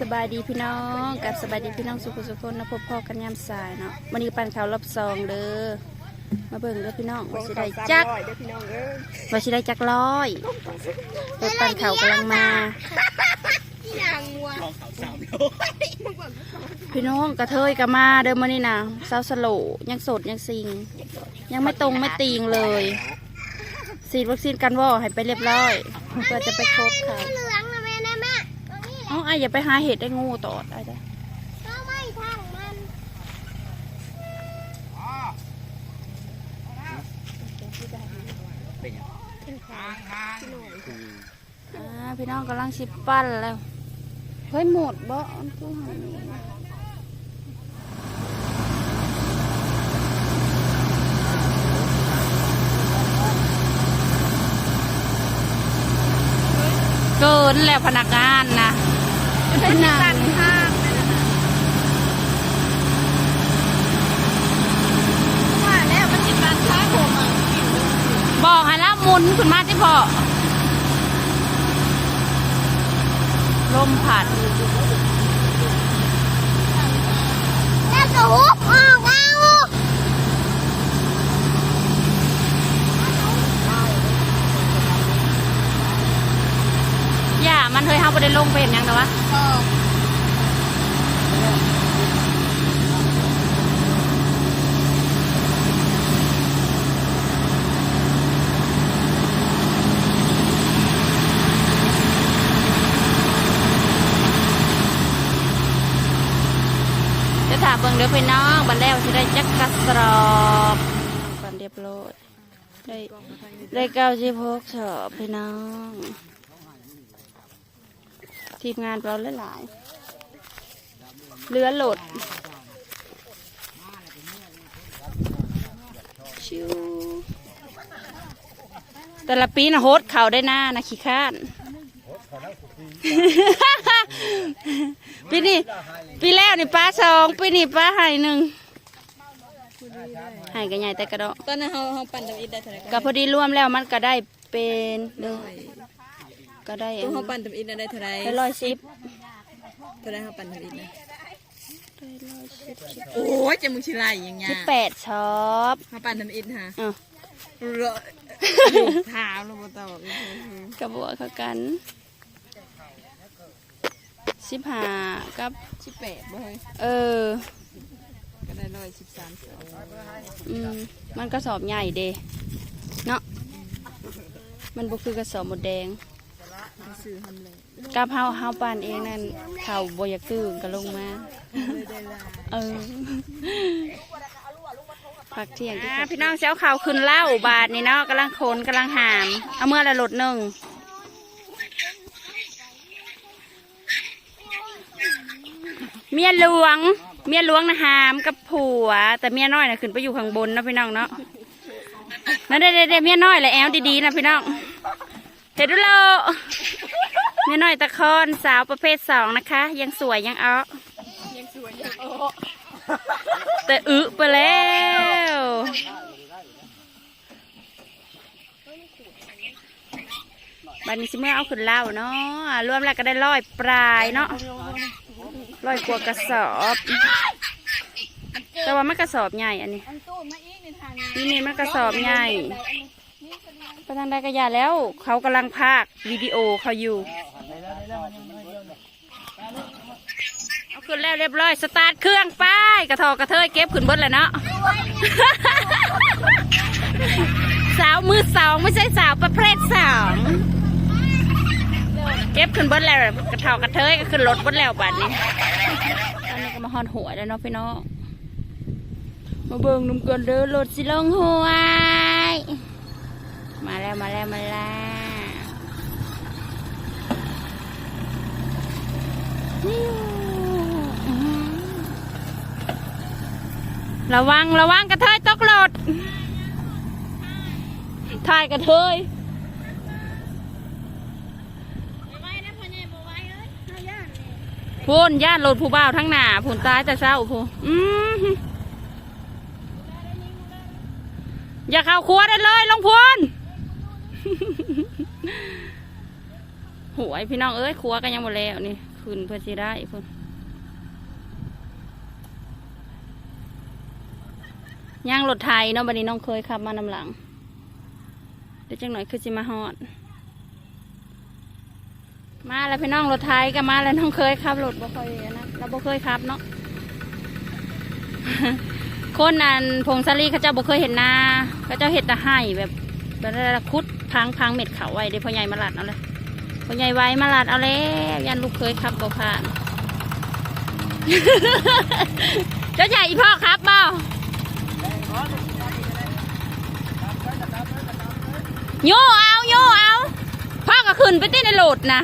สบายดีพี่น้องกับสบายดีพี่น้องสุขุสุขคนนะพบพ่อกันยามสายเนาะวันนี้ปันข่าวรอบซองเด้อมาเบิ่งเด้อพี่น้องว่าสิได้จักรว่าสิได้จักร้อยรถปันข่าวกำลังมาพี่นางวัวพี่น้องกระเทยก็มาเดิมมานี่นะสาวสโลยังสดยังซิง ยังไม่ตรงไม่ตีงเลยฉีดวัคซีนกันว่อให้ไปเรียบร้อยเพื่อจะไปครบค่ะ อ๋อไอ้อย่าไปหาเห็ดได้งูตอดไอ้เด้อก็ไม่ทางมันอ่าพี่น้องกำลังสิปั้นแล้ว เฮ้ยหมดบ่อันกูหันนี่เกินแล้วพนักงานนะ พนักงานว่าแล้วมันจิตการค้าผมอะบอกให้ละหมุนขึ้นมาที่พอลมผัดแล้วก็หุบออกเอา อย่า มันเคยเฮาบ่ได้ลงไปเห็นหยังนะวะก็จะถามเบิ่งเด้อพี่น้องบันแล้วสิได้จักกระสอบก่อนเรียบร้อยได้ได้เก้าสิบหกสอบพี่น้อง ทีมงานเราหลายๆเรือโหลดชิวแต่ละปีนะโฮสเขาได้หน้านะขี้ข้านปีนี้ปีแล้วนี่ป้าสองปีนี้ป้าให้หนึ่งให้กันใหญ่แต่กระดอกตอนนั้นเขาเขาปั่นตะอิดได้เท่าไหร่ก็พอดีรวมแล้วมันก็ได้เป็นเด้อ ก็ได้ตัวเขาปั่นตะอิดได้เท่าไหร่ได้ร้อยสิบเท่าไหร่เขาปั่นตะอิดนะโอ้ยจะมึงชิไลอย่างเงี้ยสิบแปดช็อปเขาปั่นตะอิดฮะอะรอเท้าลงมาต่อกระบวกเขากันสิบห้ากับสิบแปดบ่เฮ้ยเออก็ได้ร้อยสิบสามสองอืมมันกระสอบใหญ่เดเนาะมันบุคือกระสอบหมดแดง ซื้อทำเลยกับเฮาเฮาปานเองนั่นเข่าบอยากตื่นก็ลงมาเลยได้ละเออผักเที่ยงพี่น้องเช้าข่าวขึ้นเหล้าบาทนี่เนาะกำลังโคนกำลังหาม เอาเมื่อละหลดหนึ่งเมียหลวง เมียหลวงนะหามกับผัว แต่เมียน้อยนะขึ้นไปอยู่ข้างบนเนาะพี่น้องเนาะนั่นเด้เด้เมียน้อยแหละแอลดีๆนะพี่น้องเห็นดูโล เมียน้อยตะคอนสาวประเภทสองนะคะ ยังสวยยังเอาแต่อึไปแล้ว บันนี้สิเมื่อเอาขึ้นเหล้าเนาะรวมแล้วก็ได้ร้อยปลายเนาะร้อยกว่ากระสอบ แต่ว่ามันกระสอบใหญ่อันนี้นี่นี่มันกระสอบใหญ่ไปทางใดก็อย่าแล้ว เขากำลังพากวิดีโอเขาอยู่ เอาขึ้นแล้วเรียบร้อย สตาร์ทเครื่องไป้ายกระทอกระเทยเก็บขึ้นบิดเลยเนาะ สาวมือสองไม่ใช่สาวประเภทสองเก็บขึ้นบิดแล้วกระเทากระเทยก็ขึ้นรถบิดแล้วบัดนี้อันนี้ก็มาหอนหัวแล้วเนาะพี่น้องมาเบิ่งนุ่มเกันเด้อรถสิลงห้วมาแล้วมาแล้วมาแล้วนิวอื้อหือ ระวังระวังกระเทยตกรถถ่ายกระเทยพูนย่านรถผู้บ่าวทั้งหน้าพูนตายแต่เช้าพูนอือหืออย่าเข้าครัวได้เลยลงพลหวยพี่น้องเอ้ยครัวกันยังหมดแล้วนี่ค ขึ้นเพื่อสิได้พุ่นย่างรถไทยเนาะบัดนี้น้องเคยขับมานำหลัง เดี๋ยวจังหน่อยคือสิมาฮอด มาแล้วพี่น้องรถไทยก็มาแล้วน้องเคยขับรถบ่ค่อยนะเราบ่เคยขับเนาะคนนั้นพงศลีเขาเจ้าบ่เคยเห็นหน้าเขาเจ้าเห็ดแตะให้แบบแบบว่าคุดพังพังเม็ดเขาไว้เดี๋ยวพ่อใหญ่มาลัดเอาเลย พ่อใหญ่ไว้มาลัดเอาแล้วยันลูกเคยขับบ่ผ่านเจ้าใหญ่อีพ่อครับบ่โยเอาโยเอาพ่อก็ขึ้นไปตีในโหลดนะ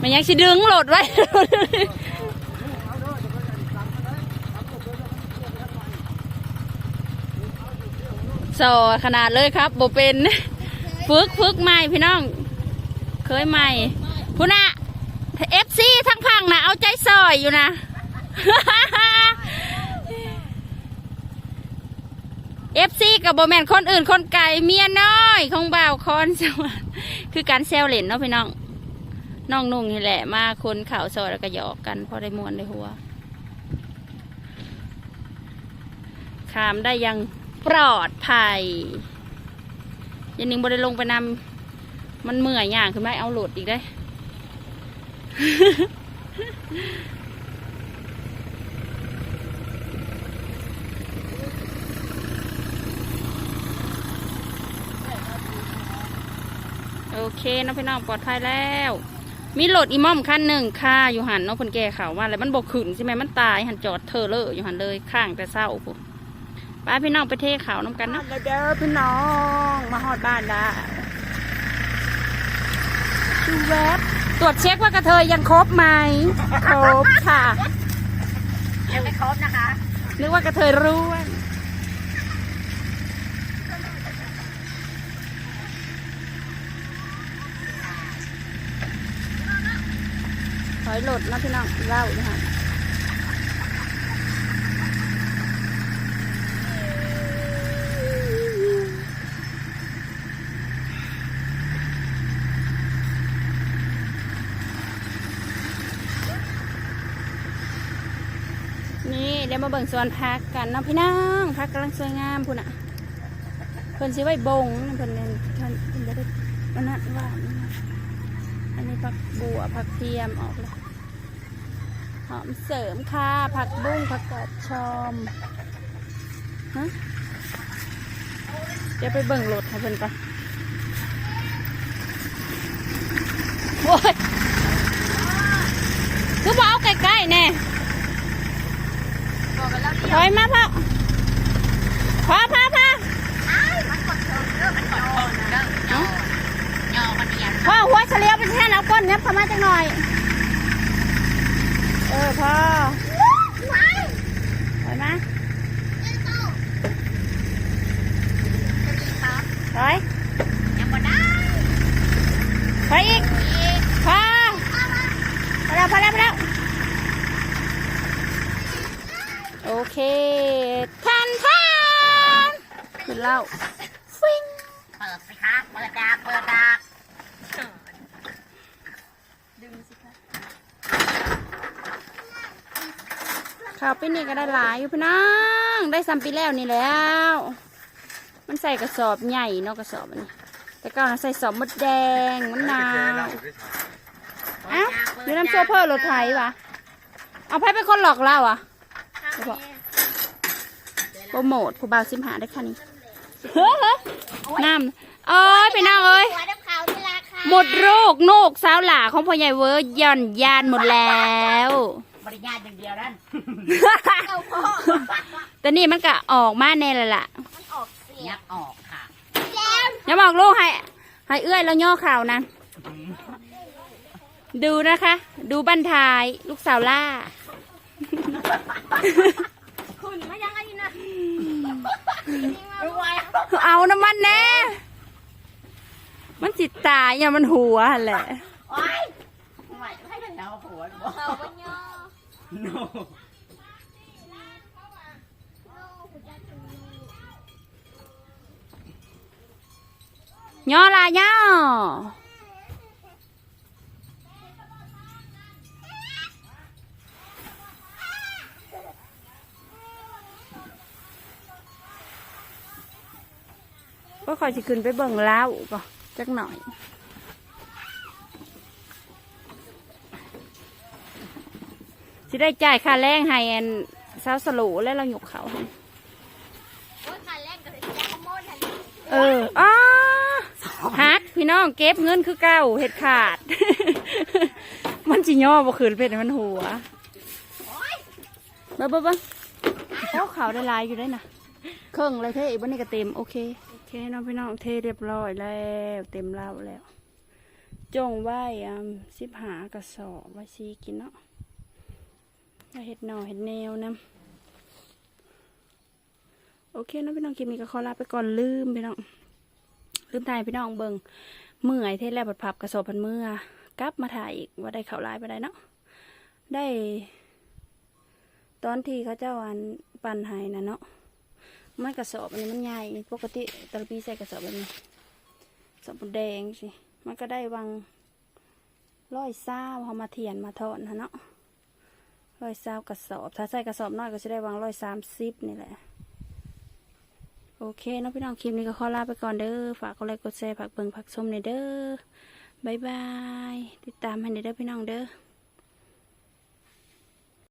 มันยังสิดึงโหลดไว้สอขนาดเลยครับโบเป็น ฝึกฝึกใหม่พี่น้อง เคยใหม่พูน่ะเอฟซีทั้งพังนะเอาใจซอยอยู่นะเอฟซีกับโบแมนคนอื่นคนไก่เมียน้อยของบ่าวคอนสวรรค์คือการแซวเล่นเนาะพี่น้องน้องนุ่งนี่แหละมาคนข่าวซอยแล้วก็หยอกกันพอได้มวนได้หัวขามได้ยังปลอดภัย ยันนิงบ่ได้ลงไปนำมันเมื่อยอย่างคือไม่เอาโหลดอีกได้ โอเคน้องพี่น้องปลอดภัยแล้ว มีรถอีม่อมคันหนึ่งค่าอยู่หันเนาะคนแก่เขาว่าแล้วมันบกขึ้นใช่ไหมมันตายหันจอดเธอเลออยู่หันเลยข้างแต่เศร้าปุ๊ ป้าพี่น้องไปเทเขาน้ำกันนะเด้อพี่น้องมาฮอดบ้านได้ชูแวบตรวจเช็คว่ากระเทยยังครบไหมครบค่ะยังไม่ครบนะคะ นึกว่ากระเทยร่วนถอยหลดนะพี่น้องเล่าเลยค่ะ ดี๋ยวมาเบิ่งสวนพักกันเนาะพี่น้องพักกำลังสวยงามพุ่นอะเพิ่นสิไว้บงเพิ่นเล่นเพิ่นเพิ่นจะได้มันนั่นว่าอันนี้ผักบัวผักเทียมออกเลยหอมเสริมค่ะผักบุ้งผักกาดชอมฮะเดี๋ยวไปเบิ่งรถให้เพิ่นก่อนโอ้ยคือบ่เอาใกล้ๆแน่ ถอยมาพ่อพ่อพ่อพ่อพ่อหัวเฉลียวไปแท่นเอาก้นเนี้ยพอมาจังหน่อย เออพ่อถอยมาถอย ยังบ่ได้ ถอยอีกพ่อพอแล้วพอแล้วพอแล้วโอเคทันทันขึ้นเหล่า ฟิงเปิดสิคะเปิดดากเปิดดากข่าวปีนี้ก็ได้หลายอยู่พี่น้องได้ซ้ำปีแล้วนี่แล้ว มันใส่กระสอบใหญ่เนาะกระสอบอันนี้แต่ก็ใส่สอบมดแดงมันนาวเอ้าอยู่น้ำโซเปอร์รถไถวะเอาไปเป็นคนหลอกเราอะบอกโปรโมทผู้บ่าวซิมหาได้แค่นี้เฮ้ย น้ำเอ้ยพี่น้องเอ้ย หัวน้ำขาวนี่ราคาหมดโรคโนกสาวหล่าของพ่อใหญ่เวอร์ย่อนยานหมดแล้ว บริญาตอย่างเดียวนั่นแต่นี่มันก็ออกมาแน่และล่ะมันออกเสียงออกค่ะอย่าบอกลูกให้ให้เอื้อยแล้วย่อข่าวนั้นดูนะคะ ดูบันทายลูกสาวล่า คุณมายังไงนะรวย เอาน้ำมันแน่ มันจิตตายอย่ามันหัวแหละโอ้ยไม่ให้เป็นดาวหัวเขาปัญญาย่อลาย่อ ก็คอยสิขึ้นไปเบิ่งเล้าวก็จักหน่อยสิได้จ่ายค่าแรงให้อันสาวสโลแล้วเราหยกเขาให้โอ้ยขาแรงกับเสียขโมยทันเอออ้าฮักพี่น้องเก็บเงินคือเก้าเห็ดขาด มันจิย่อบ่ขืนเป็นมันหัวเบิ่งเบิ่งเบิ่งโอ้เขาได้หลายอยู่ได้นะเครื่องเลยเท่อีกวันนี้ก็เต็มโอเคโอเคเน้องพี่น้องเทเรียบร้อยแล้ว เต็มเล้าแล้ว จงไว้สิบหากระสอบไว้ซีกินเนาะเห็ดหน่อเห็ดแนวนะโอเคน้องพี่น้องคลิปนี้ก็ขอลาไปก่อนลืมพี่น้องลืมถ่ายพี่น้องเบิงเมื่อยเทศแล้วบัดพับกระสอบพันเมื่อกลับมาถ่ายอีกว่าได้ข่าวร้ายไปได้เนาะได้ ตอนที่เขาเจ้าอันปั่นหายนะเนาะ มันกระสอบอันนี้มันใหญ่ปกติตะลปีใส่กระสอบแบบนี้กระสอบแดงสิมันก็ได้วางร้อยเศร้าเขามาเทียนมาทอนนะเนาะร้อยเศร้ากระสอบ ถ้าใส่กระสอบน้อยก็จะได้วางร้อยสามสิบนี่แหละ โอเคเนาะพี่น้องคลิปนี้ก็ขอลาไปก่อนเด้อฝากกดไลค์กดแชร์ฝากเบิ่งฝากชมในอยเด้อบายบายติดตามให้ในอยเด้อพี่น้องเด้อ